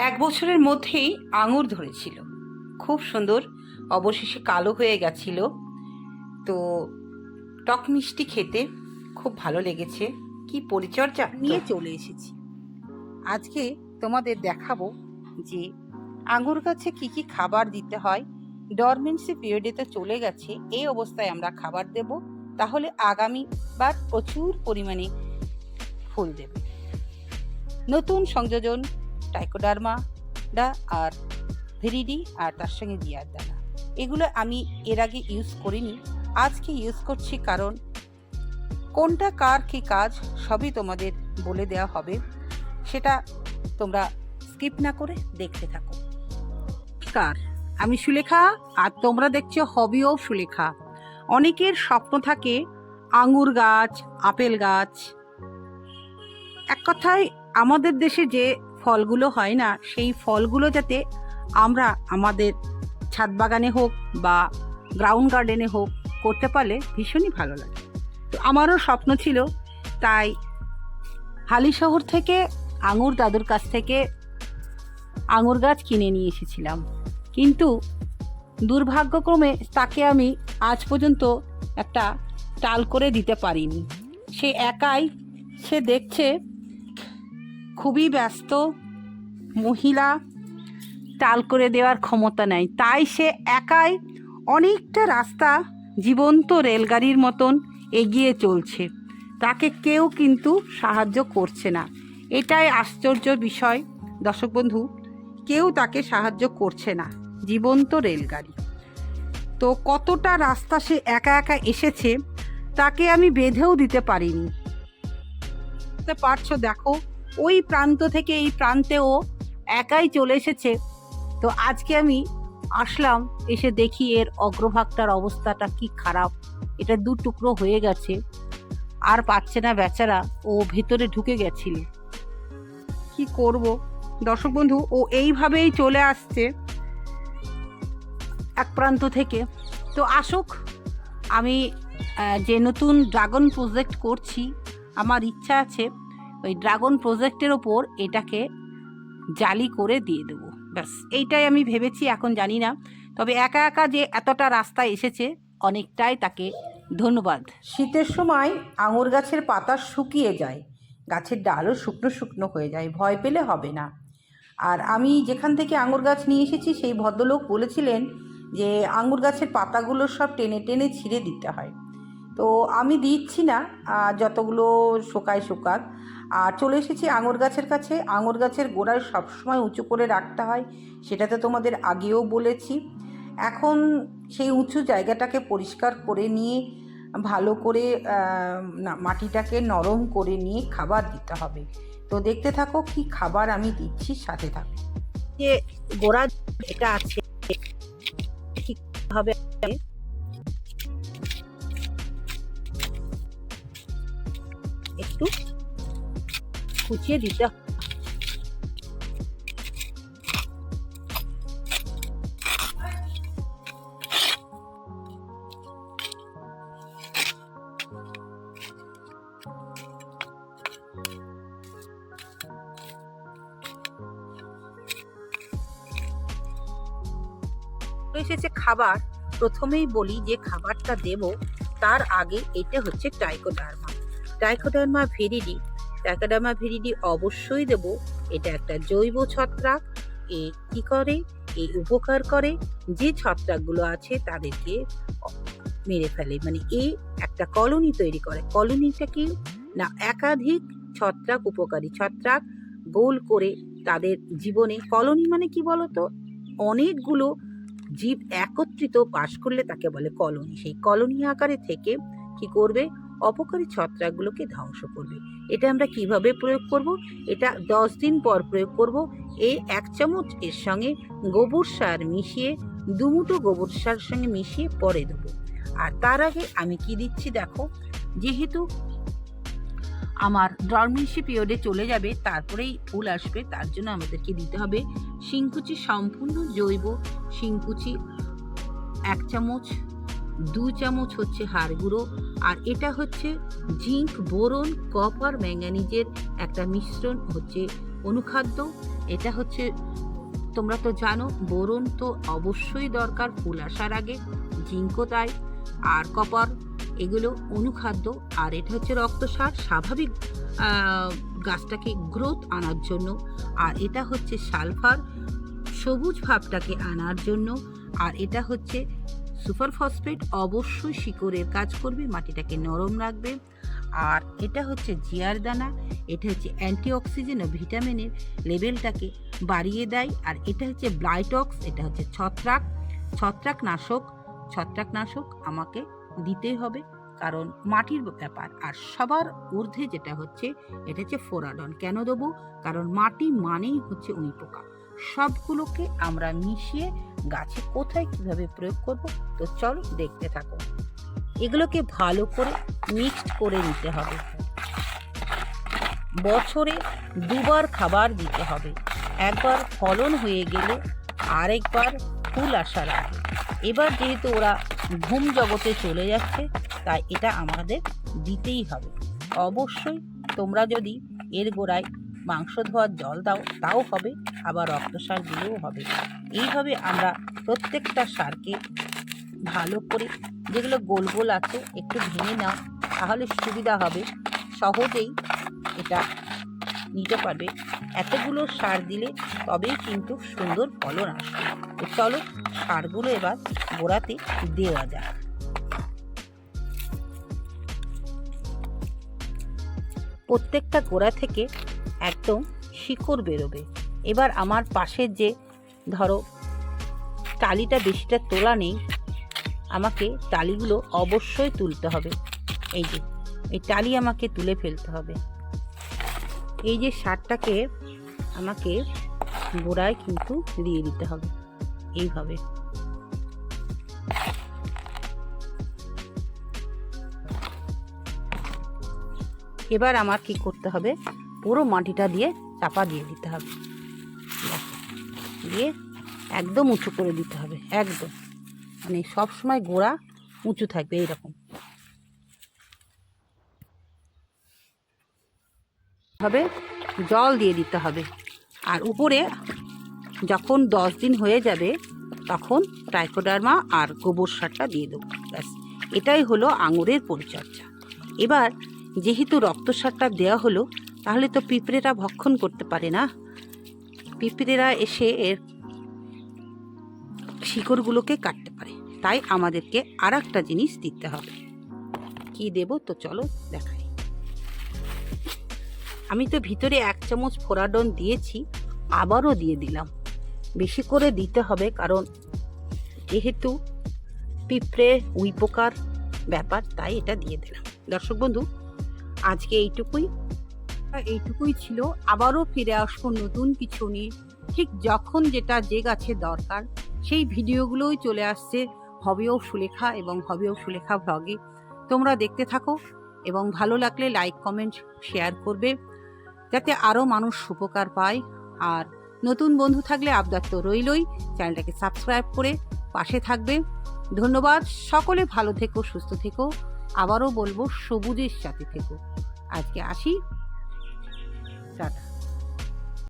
এক বছরের মধ্যেই আঙুর ধরেছিল। খুব সুন্দর অবশেষে কালো হয়ে গেছিল। তো টক মিষ্টি খেতে খুব ভালো লেগেছে। কি পরিচর্যা? নিয়ে চলে এসেছি। আজকে তোমাদের দেখাবো যে আঙুর গাছে কি কি খাবার দিতে হয়। ডরমেন্সি পিরিয়ডে তো চলে গেছে এই অবস্থায় আমরা খাবার দেব। তাহলে আগামী বার প্রচুর পরিমাণে ফুল দেবে। নতুন সংযোজন টাইকোডার্মা ডা আর ভিরিডি আর তার সঙ্গে জিয়ার দানা এগুলো আমি এর আগে ইউজ করিনি। আজকে ইউজ করছি কারণ কোনটা কার কি কাজ সবই তোমাদের বলে দেওয়া হবে। সেটা তোমরা স্কিপ না করে দেখতে থাকো। কার? আমি সুলেখা, আর তোমরা দেখছ হবি অফ সুলেখা। অনেকের স্বপ্ন থাকে আঙুর গাছ, আপেল গাছ। এক কথায় আমাদের দেশে যে ফলগুলো হয় না, সেই ফলগুলো যাতে আমরা আমাদের ছাদ বাগানে হোক বা গ্রাউন্ড গার্ডেনে হোক করতে পারলে ভীষণই ভালো লাগে। তো আমারও স্বপ্ন ছিল, তাই হালি শহর থেকে আঙুর দাদুর কাছ থেকে আঙুর গাছ কিনে নিয়ে এসেছিলাম। কিন্তু দুর্ভাগ্যক্রমে তাকে আমি আজ পর্যন্ত একটা টাল করে দিতে পারিনি। সে একাই, সে দেখছে খুবই ব্যস্ত, মহিলা টাল করে দেওয়ার ক্ষমতা নাই। তাই সে একাই অনেকটা রাস্তা জীবন্ত রেলগাড়ির মতন এগিয়ে চলছে। তাকে কেউ কিন্তু সাহায্য করছে না। এটাই আশ্চর্য বিষয়। দর্শক বন্ধু, কেউ তাকে সাহায্য করছে না। জীবন্ত রেলগাড়ি। তো কতটা রাস্তা সে একা একা এসেছে, তাকে আমি বেঁধেও দিতে পারিনি। পারছ? দেখো ওই প্রান্ত থেকে এই প্রান্তেও একাই চলে এসেছে। তো আজকে আমি আসলাম, এসে দেখি এর অগ্রভাগটার অবস্থাটা কি খারাপ। এটা দু টুকরো হয়ে গেছে। আর পাচ্ছে না বেচারা, ও ভেতরে ঢুকে গেছিল। কি করব? দর্শক বন্ধু, ও এইভাবেই চলে আসছে এক প্রান্ত থেকে। তো আসুক, আমি যে নতুন ড্রাগন প্রজেক্ট করছি, আমার ইচ্ছা আছে ওই ড্রাগন প্রজেক্টের ওপর এটাকে জালি করে দিয়ে দেবো। ব্যাস, এইটাই আমি ভেবেছি, এখন জানি না। তবে একা একা যে এতটা রাস্তা এসেছে, অনেকটাই তাকে ধন্যবাদ। শীতের সময় আঙুর গাছের পাতা শুকিয়ে যায়। গাছের ডালও শুকনো শুকনো হয়ে যায়, ভয় পেলে হবে না। আর আমি যেখান থেকে আঙুর গাছ নিয়ে এসেছি, সেই ভদ্রলোক বলেছিলেন যে আঙুর গাছের পাতাগুলো সব টেনে টেনে ছিঁড়ে দিতে হয়। তো আমি দিচ্ছি না যতগুলো শুকায় শুকাক। আর চলে এসেছি আঙুর গাছের কাছে। আঙুর গাছের গোড়ায় সবসময় উঁচু করে রাখতে হয় সেটা তো তোমাদের আগেও বলেছি। এখন সেই উঁচু জায়গাটাকে পরিষ্কার করে নিয়ে, ভালো করে মাটিটাকে নরম করে নিয়ে খাবার দিতে হবে। তো দেখতে থাকো কি খাবার আমি দিচ্ছি, সাথে থাকো। যে গোড়া যেটা আছে হবে। একটু কুচিয়ে দিতে এসেছে খাবার, প্রথমেই বলি যে খাবারটা দেব, তার আগে এটা হচ্ছে Trichoderma Trichoderma viride Trichoderma viride অবশ্যই দেব। এটা একটা জৈব ছত্রাক। এ কি করে? এই উপকার করে। যে ছত্রাকগুলো আছে তাদেরকে মেরে ফেলে। মানে এ একটা কলোনি তৈরি করে। কলোনিটা কি? না, একাধিক ছত্রাক উপকারী ছত্রাক গোল করে তাদের জীবনে কলোনি মানে কি বলতো? অনেকগুলো জীব একত্রিত বাস করলে তাকে বলে কলোনি। সেই কলোনি আকারে থেকে কি করবে? অপকারী ছত্রাকগুলোকে ধ্বংস করবে। এটা আমরা কীভাবে প্রয়োগ করব? এটা দশ দিন পর প্রয়োগ করব। এই এক চামচ, এর সঙ্গে গোবর সার মিশিয়ে দুমুটো গোবর সার সঙ্গে মিশিয়ে পরে দেবো। আর তার আগে আমি কি দিচ্ছি দেখো, যেহেতু আমার ডরমেন্সি পিরিয়ডে চলে যাবে, তারপরেই ফুল আসবে, তার জন্য আমাদেরকে দিতে হবে শিংকুচি সম্পূর্ণ জৈব শিংকুচি, এক চামচ দু চামচ হচ্ছে হাড় গুঁড়ো, আর এটা হচ্ছে জিঙ্ক, বোরন, কপার, ম্যাঙ্গানিজের একটা মিশ্রণ হচ্ছে অনুখাদ্য। এটা হচ্ছে, তোমরা তো জানো, বোরন তো অবশ্যই দরকার ফুল আসার আগে, জিঙ্কও তাই, আর কপার, এগুলো অনুখাদ্য, আর এটা হচ্ছে রক্তসার স্বাভাবিক গাছটাকে গ্রোথ আনার জন্য, আর এটা হচ্ছে সালফার, সবুজ ভাবটাকে আনার জন্য, আর এটা হচ্ছে সুপার ফসফেট অবশ্যই শিকড়ের কাজ করবে, মাটিটাকে নরম রাখবে। আর এটা হচ্ছে জিয়ার দানা, এটা হচ্ছে অ্যান্টিঅক্সিজেন ও ভিটামিনের লেভেলটাকে বাড়িয়ে দেয়। আর এটা হচ্ছে ব্লাইটক্স, এটা হচ্ছে ছত্রাক। ছত্রাকনাশক ছত্রাকনাশক আমাকে দিতেই হবে, কারণ মাটির ব্যাপার। আর সবার ঊর্ধ্বে যেটা হচ্ছে, এটা হচ্ছে ফোরাডন। কেন দেবো? কারণ মাটি মানেই হচ্ছে উই পোকা। সবগুলোকে আমরা মিশিয়ে গাছে কোথায় কীভাবে প্রয়োগ করব, তো চলো দেখতে থাকো। এগুলোকে ভালো করে মিক্সড করে নিতে হবে। বছরে দুবার খাবার দিতে হবে। একবার ফলন হয়ে গেলে আরেকবার ফুল আসার আগে। এবার যেহেতু ওরা ঘুম জগতে চলে যাচ্ছে, তাই এটা আমাদের দিতেই হবে। অবশ্যই তোমরা যদি এর গোড়ায় মাংস ধোয়ার জল দাও, তাও হবে, আবার রক্তসার দিলেও হবে। এইভাবে আমরা প্রত্যেকটা সারকে ভালো করে যেগুলো গোল গোল আছে, একটু ভেঙে নাও, তাহলে সুবিধা হবে। সহজেই এটা নিতে পারবে। এতগুলো সার দিলে তবেই কিন্তু সুন্দর ফলন আসবে। তো চলো সারগুলো এবার গোড়াতে দেওয়া যাক। প্রত্যেকটা গোড়া থেকে একদম শিকড় বেরোবে। এবার আমার পাশের যে, ধরো, টালিটা বেশিটা তোলা নেই, আমাকে টালিগুলো অবশ্যই তুলতে হবে। এই যে, এই টালি আমাকে তুলে ফেলতে হবে। এই যে সারটাকে আমাকে গোড়ায় কিন্তু দিয়ে দিতে হবে, এইভাবে। এবার আমার কি করতে হবে? পুরো মাটিটা দিয়ে চাপা দিয়ে দিতে হবে। দিয়ে একদম উঁচু করে দিতে হবে, একদম। মানে সব সময় গোড়া উঁচু থাকবে এইরকম। হবে, জল দিয়ে দিতে হবে। আর উপরে যখন দশ দিন হয়ে যাবে, তখন ট্রাইকোডার্মা আর গোবর সারটা দিয়ে দেবো। ব্যাস, এটাই হলো আঙুরের পরিচর্যা। এবার যেহেতু রক্ত সারটা দেওয়া হলো তাহলে তো পিঁপড়েরা ভক্ষণ করতে পারে না। পিঁপড়েরা এসে এর শিকড়গুলোকে কাটতে পারে। তাই আমাদেরকে আর একটা জিনিস দিতে হবে। কি দেব? তো চলো দেখাই। আমি তো ভিতরে এক চামচ ফোরাডন দিয়েছি, আবারও দিয়ে দিলাম। বেশি করে দিতে হবে কারণ যেহেতু পিঁপড়ে উই পোকার ব্যাপার, তাই এটা দিয়ে দিলাম। দর্শক বন্ধু, আজকে এইটুকুই। এইটুকুই ছিল। আবারও ফিরে আসব নতুন কিছু নিয়ে। ঠিক যখন যেটা যে গাছে দরকার, সেই ভিডিওগুলোই চলে আসছে হবেও সুলেখা এবং হবেও সুলেখা ভ্লগে তোমরা দেখতে থাকো এবং ভালো লাগলে লাইক, কমেন্ট, শেয়ার করবে যাতে আরও মানুষ উপকার পায়। আর নতুন বন্ধু থাকলে আবদার তো রইলই। চ্যানেলটাকে সাবস্ক্রাইব করে পাশে থাকবে। ধন্যবাদ। সকলে ভালো থেকো, সুস্থ থেকো। আবারও বলব, সবুজের সাথে থেকো। আজকে আসি।